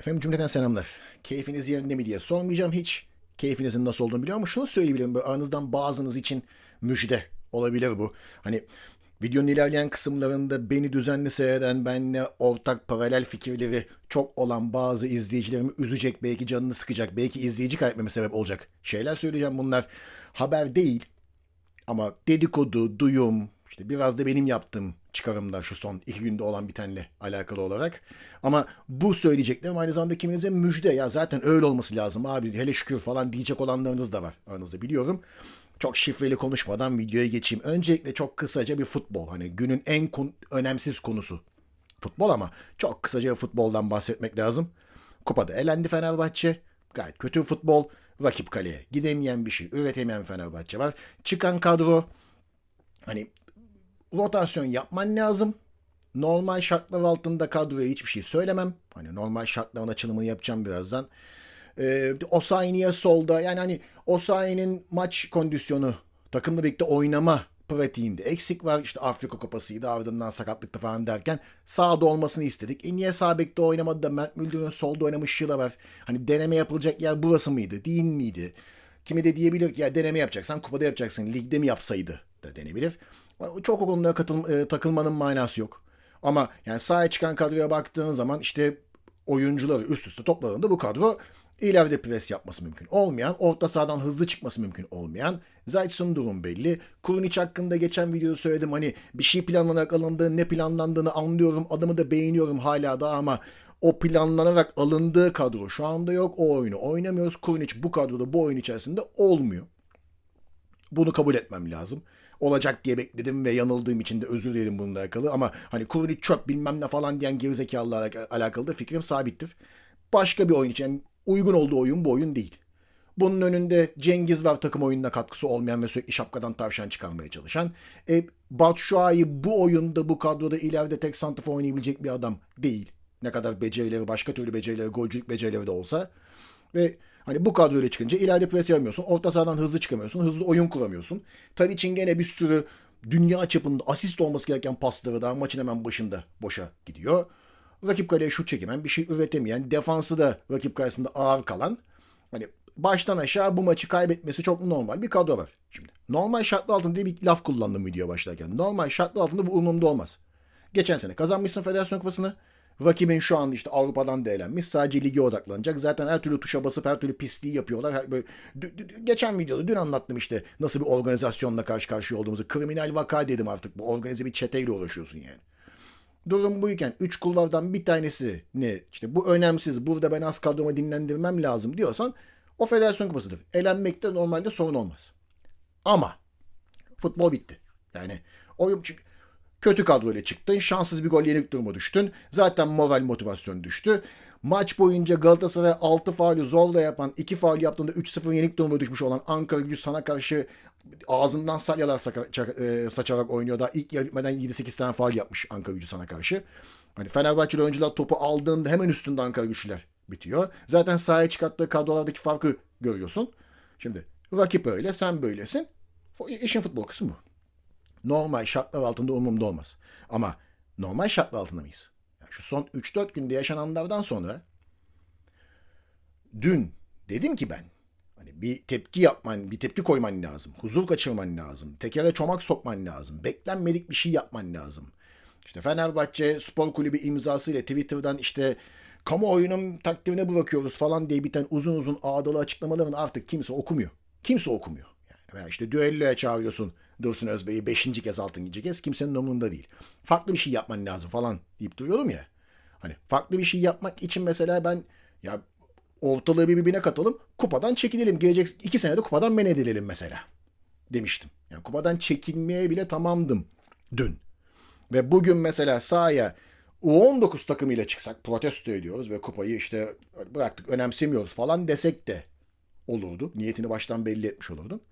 Efendim cümleten selamlar. Keyfiniz yerinde mi diye sormayacağım hiç. Keyfinizin nasıl olduğunu biliyor ama şunu söyleyebilirim. Böyle aranızdan bazınız için müjde olabilir bu. Hani videonun ilerleyen kısımlarında beni düzenli seyreden, benimle ortak paralel fikirleri çok olan bazı izleyicilerimi üzecek, belki canını sıkacak, belki izleyici kaybetmeme sebep olacak şeyler söyleyeceğim. Bunlar haber değil ama dedikodu, duyum, işte biraz da benim yaptığım çıkarımlar şu son iki günde olan bitenle alakalı olarak. Ama bu söyleyeceklerim aynı zamanda kiminize müjde. Ya zaten öyle olması lazım abi hele şükür falan diyecek olanlarınız da var aranızda biliyorum. Çok şifreli konuşmadan videoya geçeyim. Öncelikle çok kısaca bir futbol. Hani günün en kon- önemsiz konusu. Futbol ama çok kısaca futboldan bahsetmek lazım. Kupada elendi Fenerbahçe. Gayet kötü futbol. Rakip kaleye gidemeyen bir şey, üretemeyen Fenerbahçe var. Çıkan kadro hani rotasyon yapman lazım. Normal şartlar altında kadroya hiçbir şey söylemem. Hani normal şartların açılımını yapacağım birazdan. Ee, Osayi'ye solda yani hani Osayi'nin maç kondisyonu takımla birlikte oynama pratiğinde eksik var. İşte Afrika Kupası'ydı ardından sakatlıkta falan derken sağda olmasını istedik. E niye sağ bekte oynamadı da Mert Müldür'ün solda oynamışlığı da var. Hani deneme yapılacak yer burası mıydı değil miydi? Kimi de diyebilir ki ya deneme yapacaksan kupada yapacaksın ligde mi yapsaydı da denebilir. Çok o konuda katıl, e, takılmanın manası yok. Ama yani sahaya çıkan kadroya baktığın zaman işte oyuncuları üst üste topladığında bu kadro ileride pres yapması mümkün olmayan, orta sahadan hızlı çıkması mümkün olmayan, Zayt'sın durum belli. Kurunic hakkında geçen videoda söyledim hani bir şey planlanarak alındığı ne planlandığını anlıyorum, adamı da beğeniyorum hala da ama o planlanarak alındığı kadro şu anda yok. O oyunu oynamıyoruz. Kurunic bu kadroda bu oyun içerisinde olmuyor. Bunu kabul etmem lazım. Olacak diye bekledim ve yanıldığım için de özür dilerim bununla alakalı. Ama hani Kurunic çöp bilmem ne falan diyen gerizekalılarla alakalı da fikrim sabittir. Başka bir oyun için yani uygun olduğu oyun bu oyun değil. Bunun önünde Cengiz var takım oyununa katkısı olmayan ve sürekli şapkadan tavşan çıkarmaya çalışan. E, Batshuayi bu oyunda bu kadroda ileride tek santrafor oynayabilecek bir adam değil. Ne kadar becerileri başka türlü becerileri golcülük becerileri de olsa. Ve hani bu kadroyla çıkınca ileride pres yapamıyorsun. Orta sahadan hızlı çıkamıyorsun. Hızlı oyun kuramıyorsun. Tadic'in gene bir sürü dünya çapında asist olması gereken pasları da maçın hemen başında boşa gidiyor. Rakip kaleye şut çekemeyen, bir şey üretemeyen, defansı da rakip karşısında ağır kalan. Hani baştan aşağı bu maçı kaybetmesi çok normal bir kadro var. Şimdi normal şartlar altında diye bir laf kullandım video başlarken. Normal şartlar altında bu umurumda olmaz. Geçen sene kazanmışsın Federasyon Kupası'nı. Rakibin şu anda işte Avrupa'dan da elenmiş. Sadece lige odaklanacak. Zaten her türlü tuşa basıp her türlü pisliği yapıyorlar. Her, böyle, geçen videoda dün anlattım işte nasıl bir organizasyonla karşı karşıya olduğumuzu. Kriminal vaka dedim artık. Bu organize bir çeteyle uğraşıyorsun yani. Durum buyken 3 kullardan bir tanesi ne işte bu önemsiz burada ben az kadromu dinlendirmem lazım diyorsan o federasyon kupasıdır. Elenmekte normalde sorun olmaz. Ama futbol bitti. Yani oyun kötü kadroyla çıktın. Şanssız bir gol yenik duruma düştün. Zaten moral motivasyon düştü. Maç boyunca Galatasaray 6 faulü zorla yapan, 2 faul yaptığında 3-0 yenik duruma düşmüş olan Ankara gücü sana karşı ağzından salyalar e, saçarak oynuyor. Daha ilk yarı bitmeden 7-8 tane faul yapmış Ankara gücü sana karşı. Hani Fenerbahçeli oyuncular topu aldığında hemen üstünde Ankara güçlüler bitiyor. Zaten sahaya çıkarttığı kadrolardaki farkı görüyorsun. Şimdi rakip öyle, sen böylesin. İşin futbol kısmı bu. Normal şartlar altında umurumda olmaz. Ama normal şartlar altında mıyız? Yani şu son 3-4 günde yaşananlardan sonra dün dedim ki ben hani bir tepki yapman, bir tepki koyman lazım. Huzur kaçırman lazım. Tekere çomak sokman lazım. Beklenmedik bir şey yapman lazım. İşte Fenerbahçe Spor Kulübü imzasıyla Twitter'dan işte kamuoyunun takdirine bırakıyoruz falan diye biten uzun uzun ağdalı açıklamaların artık kimse okumuyor. Kimse okumuyor. Yani veya işte düelloya çağırıyorsun Dursun Özbey'i beşinci kez altıncı kez kimsenin umurunda değil. Farklı bir şey yapman lazım falan deyip duruyorum ya. Hani farklı bir şey yapmak için mesela ben ya ortalığı birbirine katalım kupadan çekilelim. Gelecek iki senede kupadan men edilelim mesela demiştim. Yani kupadan çekilmeye bile tamamdım dün. Ve bugün mesela sahaya U19 takımıyla çıksak protesto ediyoruz ve kupayı işte bıraktık önemsemiyoruz falan desek de olurdu. Niyetini baştan belli etmiş olurdun.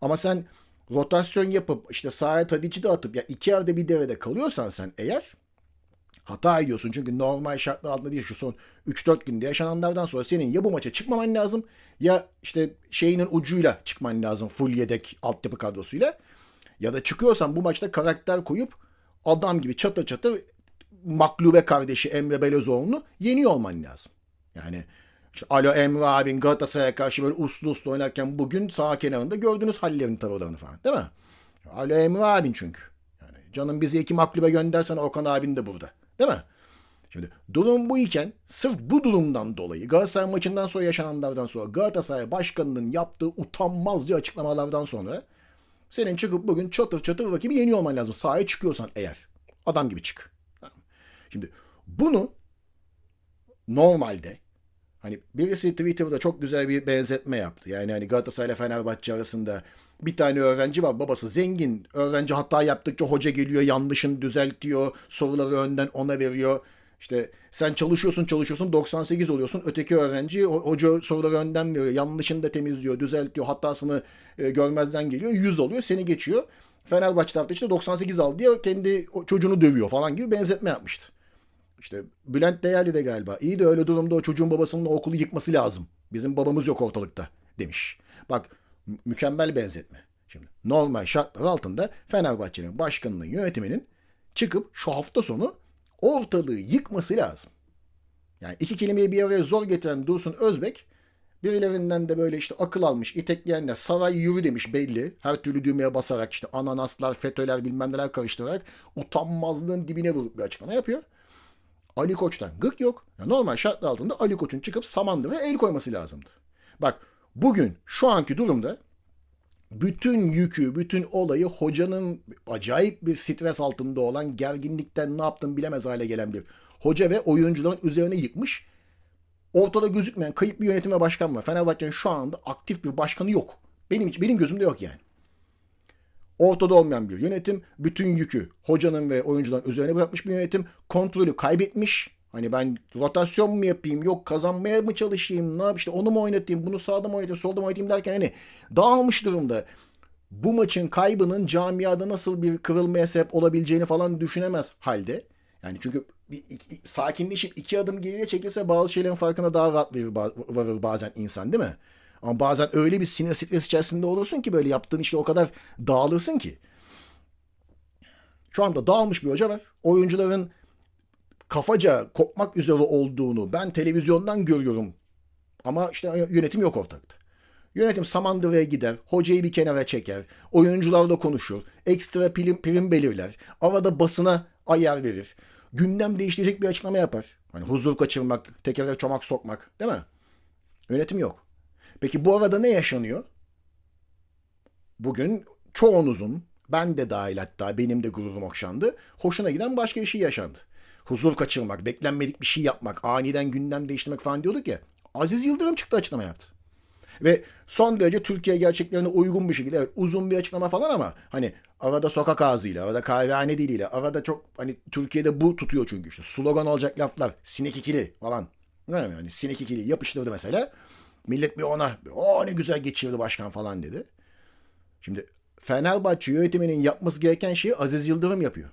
Ama sen rotasyon yapıp işte sahaya Tadic'i de atıp ya iki yerde bir devrede kalıyorsan sen eğer hata ediyorsun. Çünkü normal şartlar altında değil şu son 3-4 günde yaşananlardan sonra senin ya bu maça çıkmaman lazım ya işte şeyinin ucuyla çıkman lazım full yedek altyapı kadrosuyla. Ya da çıkıyorsan bu maçta karakter koyup adam gibi çatır çatır maklube kardeşi Emre Belözoğlu'nu yeniyor olman lazım. Yani Alo Emre abin Galatasaray'a karşı böyle uslu uslu oynarken bugün sağ kenarında gördünüz hallerini tavırlarını falan değil mi? Alo Emre abin çünkü. Yani canım bizi iki maklube göndersen Okan abin de burada. Değil mi? Şimdi durum bu iken sırf bu durumdan dolayı Galatasaray maçından sonra yaşananlardan sonra Galatasaray başkanının yaptığı utanmazca açıklamalardan sonra senin çıkıp bugün çatır çatır rakibi yeniyor olman lazım. Sahaya çıkıyorsan eğer. Adam gibi çık. Şimdi bunu normalde hani birisi Twitter'da çok güzel bir benzetme yaptı. Yani hani Galatasaray ile Fenerbahçe arasında bir tane öğrenci var. Babası zengin. Öğrenci hata yaptıkça hoca geliyor, yanlışını düzeltiyor, soruları önden ona veriyor. İşte sen çalışıyorsun çalışıyorsun 98 oluyorsun. Öteki öğrenci hoca soruları önden veriyor. Yanlışını da temizliyor, düzeltiyor. Hatasını e, görmezden geliyor. 100 oluyor seni geçiyor. Fenerbahçe tarafta işte 98 aldı diye kendi çocuğunu dövüyor falan gibi benzetme yapmıştı. İşte Bülent Değerli de galiba iyi de öyle durumda o çocuğun babasının o okulu yıkması lazım. Bizim babamız yok ortalıkta demiş. Bak mükemmel benzetme. Şimdi normal şartlar altında Fenerbahçe'nin başkanının yönetiminin çıkıp şu hafta sonu ortalığı yıkması lazım. Yani iki kelimeyi bir araya zor getiren Dursun Özbek birilerinden de böyle işte akıl almış, itekleyenler saray yürü demiş belli. Her türlü düğmeye basarak işte ananaslar, FETÖ'ler bilmem neler karıştırarak utanmazlığın dibine vurup bir açıklama yapıyor. Ali Koç'tan gık yok. Yani normal şartlar altında Ali Koç'un çıkıp Samandıra'ya el koyması lazımdı. Bak bugün şu anki durumda bütün yükü, bütün olayı hocanın acayip bir stres altında olan gerginlikten ne yaptığını bilemez hale gelen bir hoca ve oyuncuların üzerine yıkmış. Ortada gözükmeyen kayıp bir yönetim ve başkan var. Fenerbahçe'nin şu anda aktif bir başkanı yok. Benim benim gözümde yok yani. Ortada olmayan bir yönetim. Bütün yükü hocanın ve oyuncuların üzerine bırakmış bir yönetim. Kontrolü kaybetmiş. Hani ben rotasyon mu yapayım yok kazanmaya mı çalışayım ne yap işte onu mu oynatayım bunu sağda mı oynatayım solda mı oynatayım derken hani dağılmış durumda. Bu maçın kaybının camiada nasıl bir kırılmaya sebep olabileceğini falan düşünemez halde. Yani çünkü bir, iki, sakinleşip iki adım geriye çekilse bazı şeylerin farkına daha rahat verir, varır bazen insan değil mi? Ama bazen öyle bir sinir stres içerisinde olursun ki böyle yaptığın işte o kadar dağılırsın ki. Şu anda dağılmış bir hoca var. Oyuncuların kafaca kopmak üzere olduğunu ben televizyondan görüyorum. Ama işte yönetim yok ortalıkta. Yönetim Samandıra'ya gider, hocayı bir kenara çeker, oyuncularla konuşur, ekstra prim, prim belirler, arada basına ayar verir, gündem değiştirecek bir açıklama yapar. Hani huzur kaçırmak, tekere çomak sokmak değil mi? Yönetim yok. Peki bu arada ne yaşanıyor? Bugün çoğunuzun, ben de dahil hatta benim de gururum okşandı, hoşuna giden başka bir şey yaşandı huzur kaçırmak, beklenmedik bir şey yapmak, aniden gündem değiştirmek falan diyorduk ya. Aziz Yıldırım çıktı açıklama yaptı. Ve son derece Türkiye gerçeklerine uygun bir şekilde evet uzun bir açıklama falan ama hani arada sokak ağzıyla, arada kahvehane diliyle, arada çok hani Türkiye'de bu tutuyor çünkü işte slogan olacak laflar, sinek ikili falan. Yani sinek ikili yapıştırdı mesela. Millet bir ona, o ne güzel geçirdi başkan falan dedi. Şimdi Fenerbahçe yönetiminin yapması gereken şeyi Aziz Yıldırım yapıyor.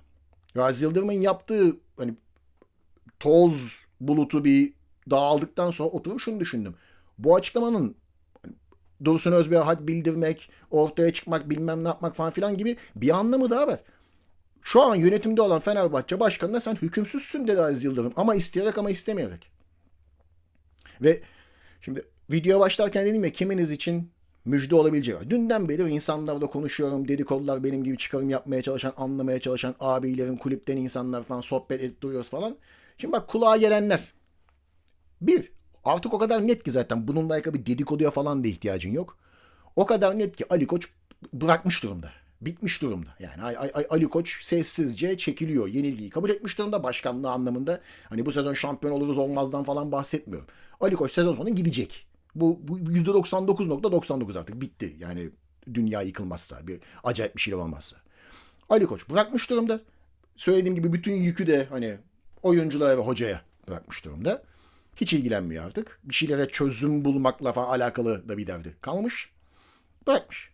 Aziz Yıldırım'ın yaptığı hani toz bulutu bir dağıldıktan sonra oturup şunu düşündüm. Bu açıklamanın hani, Dursun Özbey'e had bildirmek, ortaya çıkmak, bilmem ne yapmak falan filan gibi bir anlamı daha var. Şu an yönetimde olan Fenerbahçe başkanına sen hükümsüzsün dedi Aziz Yıldırım. Ama isteyerek ama istemeyerek. Ve şimdi video başlarken dedim ya kiminiz için müjde olabileceği. Dünden beri insanlarla konuşuyorum. Dedikodular benim gibi çıkarım yapmaya çalışan, anlamaya çalışan abilerim, kulüpten insanlar falan sohbet edip duruyoruz falan. Şimdi bak kulağa gelenler. Bir, artık o kadar net ki zaten bununla alakalı bir dedikoduya falan da ihtiyacın yok. O kadar net ki Ali Koç bırakmış durumda. Bitmiş durumda. Yani Ali Koç sessizce çekiliyor. Yenilgiyi kabul etmiş durumda başkanlığı anlamında. Hani bu sezon şampiyon oluruz olmazdan falan bahsetmiyorum. Ali Koç sezon sonu gidecek. Bu, bu %99.99 artık bitti. Yani dünya yıkılmazsa, bir acayip bir şey olmazsa. Ali Koç bırakmış durumda. Söylediğim gibi bütün yükü de hani oyunculara ve hocaya bırakmış durumda. Hiç ilgilenmiyor artık. Bir şeylere çözüm bulmakla falan alakalı da bir derdi kalmış. Bırakmış.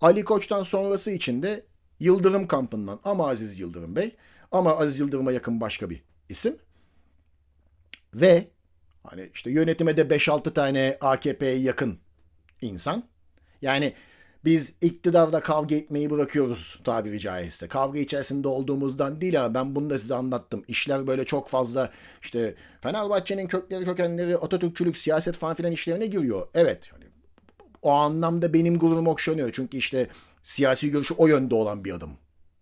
Ali Koç'tan sonrası için de Yıldırım kampından ama Aziz Yıldırım Bey ama Aziz Yıldırım'a yakın başka bir isim. Ve hani işte yönetime de 5-6 tane AKP'ye yakın insan. Yani Biz iktidarda kavga etmeyi bırakıyoruz tabiri caizse. Kavga içerisinde olduğumuzdan değil ama ben bunu da size anlattım. İşler böyle çok fazla işte Fenerbahçe'nin kökleri kökenleri Atatürkçülük siyaset falan filan işlerine giriyor. Evet hani o anlamda benim gururum okşanıyor. Çünkü işte siyasi görüşü o yönde olan bir adım.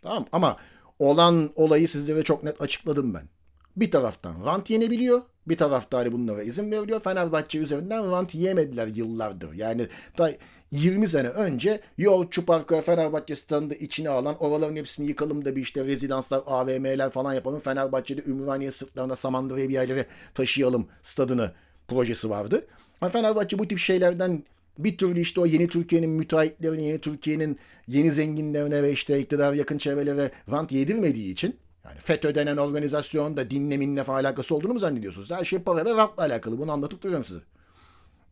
Tamam ama olan olayı sizlere çok net açıkladım ben. Bir taraftan rant yenebiliyor. Bir taraftan hani bunlara izin veriliyor. Fenerbahçe üzerinden rant yemediler yıllardır. Yani da 20 sene önce Yoğurtçu Parkı Fenerbahçe standı içine alan oraların hepsini yıkalım da bir işte rezidanslar, AVM'ler falan yapalım. Fenerbahçe'de Ümraniye sırtlarına Samandıra'ya bir yerlere taşıyalım stadını projesi vardı. Ama Fenerbahçe bu tip şeylerden bir türlü işte o yeni Türkiye'nin müteahhitlerine, yeni Türkiye'nin yeni zenginlerine ve işte iktidar yakın çevrelere rant yedirmediği için yani FETÖ denen organizasyon da dinle minle falan alakası olduğunu mu zannediyorsunuz? Her şey para ve rantla alakalı. Bunu anlatıp duruyorum size.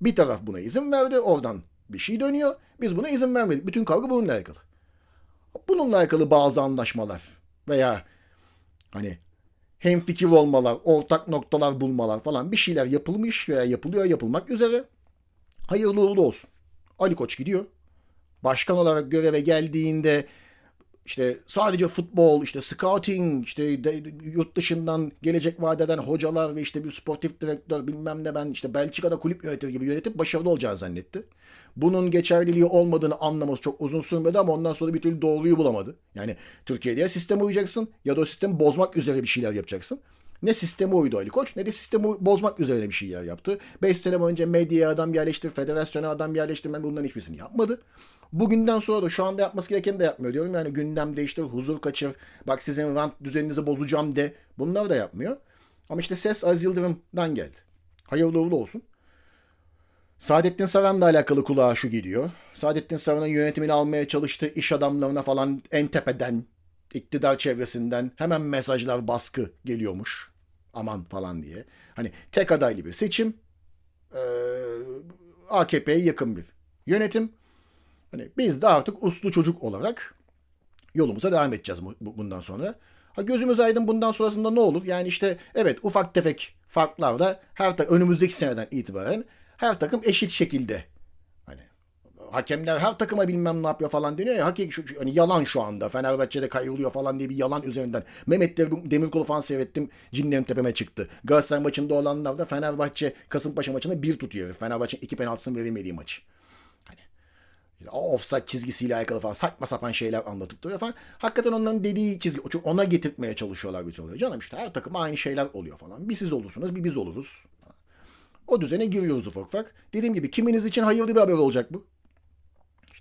Bir taraf buna izin verdi. Oradan bir şey dönüyor. Biz buna izin vermedik. Bütün kavga bununla alakalı. Bununla alakalı bazı anlaşmalar veya hani hem fikir olmalar, ortak noktalar bulmalar falan bir şeyler yapılmış veya yapılıyor yapılmak üzere. Hayırlı uğurlu olsun. Ali Koç gidiyor. Başkan olarak göreve geldiğinde işte sadece futbol, işte scouting, işte de, yurt dışından gelecek vadeden hocalar ve işte bir sportif direktör bilmem ne ben işte Belçika'da kulüp yönetir gibi yönetip başarılı olacağını zannetti. Bunun geçerliliği olmadığını anlaması çok uzun sürmedi ama ondan sonra bir türlü doğruyu bulamadı. Yani Türkiye'de ya sisteme uyacaksın ya da o sistemi bozmak üzere bir şeyler yapacaksın. Ne sisteme uydu Ali Koç ne de sistemi bozmak üzerine bir şeyler yaptı. 5 sene boyunca medyaya adam yerleştir, federasyona adam yerleştirmen bunların hiçbirisini yapmadı. Bugünden sonra da şu anda yapması gerekeni de yapmıyor diyorum. Yani gündem değiştir, huzur kaçır, bak sizin rant düzeninizi bozacağım de. Bunları da yapmıyor. Ama işte ses Az Yıldırım'dan geldi. Hayırlı uğurlu olsun. Saadettin Saran'la alakalı kulağa şu gidiyor. Saadettin Saran'ın yönetimini almaya çalıştığı iş adamlarına falan en tepeden, iktidar çevresinden hemen mesajlar baskı geliyormuş. Aman falan diye. Hani tek adaylı bir seçim. Ee, AKP'ye yakın bir yönetim. Hani biz de artık uslu çocuk olarak yolumuza devam edeceğiz bundan sonra. Ha gözümüz aydın bundan sonrasında ne olur? Yani işte evet ufak tefek farklar her önümüzdeki seneden itibaren her takım eşit şekilde hakemler her takıma bilmem ne yapıyor falan deniyor ya hakiki şu, hani yalan şu anda Fenerbahçe'de kayılıyor falan diye bir yalan üzerinden. Mehmet Demirkol'u falan seyrettim cinlerim tepeme çıktı. Galatasaray maçında olanlar da Fenerbahçe Kasımpaşa maçında bir tutuyor. Fenerbahçe iki penaltısını verilmediği maç offside çizgisiyle alakalı falan saçma sapan şeyler anlatıp duruyor falan. Hakikaten onların dediği çizgi ona getirtmeye çalışıyorlar bütün oluyor. Canım işte her takım aynı şeyler oluyor falan. Bir siz olursunuz bir biz oluruz. O düzene giriyoruz ufak ufak. Dediğim gibi kiminiz için hayırlı bir haber olacak bu.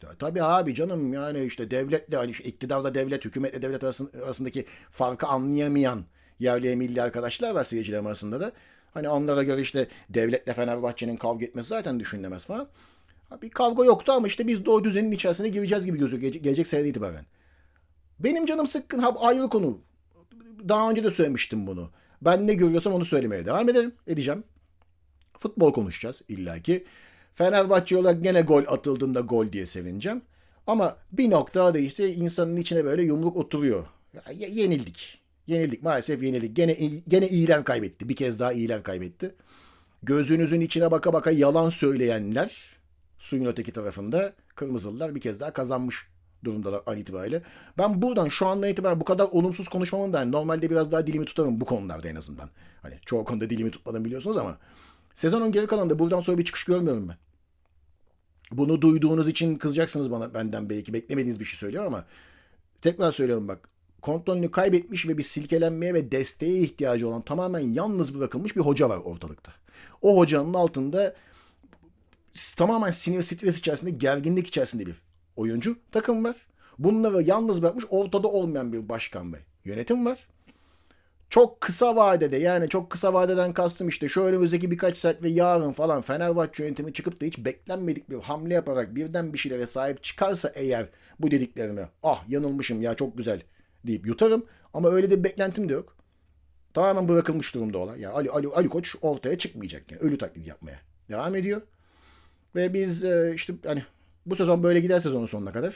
İşte tabii abi canım yani işte devletle hani işte iktidarla devlet, hükümetle devlet arasındaki farkı anlayamayan yerli milli arkadaşlar var seyircilerim arasında da. Hani onlara göre işte devletle Fenerbahçe'nin kavga etmesi zaten düşünülemez falan. Bir kavga yoktu ama işte biz de o düzenin içerisine gireceğiz gibi gözüküyor gece, gelecek senede itibaren. Benim canım sıkkın ha ayrı konu. Daha önce de söylemiştim bunu. Ben ne görüyorsam onu söylemeye devam ederim. Edeceğim. Futbol konuşacağız illaki. Fenerbahçe olarak gene gol atıldığında gol diye sevineceğim. Ama bir noktada işte insanın içine böyle yumruk oturuyor. Ya, yenildik. Yenildik maalesef yenildik. Gene, gene iyiler kaybetti. Bir kez daha iyiler kaybetti. Gözünüzün içine baka baka yalan söyleyenler suyun öteki tarafında Kırmızılılar bir kez daha kazanmış durumdalar an itibariyle. Ben buradan şu andan itibaren bu kadar olumsuz konuşmamın da normalde biraz daha dilimi tutarım bu konularda en azından. Hani çoğu konuda dilimi tutmadım biliyorsunuz ama sezonun geri kalanında buradan sonra bir çıkış görmüyorum ben. Bunu duyduğunuz için kızacaksınız bana benden belki beklemediğiniz bir şey söylüyorum ama tekrar söylüyorum bak kontrolünü kaybetmiş ve bir silkelenmeye ve desteğe ihtiyacı olan tamamen yalnız bırakılmış bir hoca var ortalıkta. O hocanın altında tamamen sinir stres içerisinde, gerginlik içerisinde bir oyuncu takım var. Bunları yalnız bırakmış ortada olmayan bir başkan ve yönetim var. Çok kısa vadede yani çok kısa vadeden kastım işte şu önümüzdeki birkaç saat ve yarın falan Fenerbahçe yönetimi çıkıp da hiç beklenmedik bir hamle yaparak birden bir şeylere sahip çıkarsa eğer bu dediklerimi ah yanılmışım ya çok güzel deyip yutarım. Ama öyle de beklentim de yok. Tamamen bırakılmış durumda olan. Yani Ali, Ali, Ali Koç ortaya çıkmayacak. Yani ölü taklidi yapmaya devam ediyor. Ve biz e, işte hani bu sezon böyle gider sezonun sonuna kadar.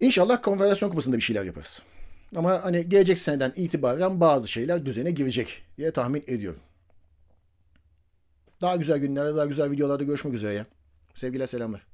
İnşallah konfederasyon kupasında bir şeyler yaparız. Ama hani gelecek seneden itibaren bazı şeyler düzene girecek diye tahmin ediyorum. Daha güzel günlerde, daha güzel videolarda görüşmek üzere ya. Sevgiler, selamlar.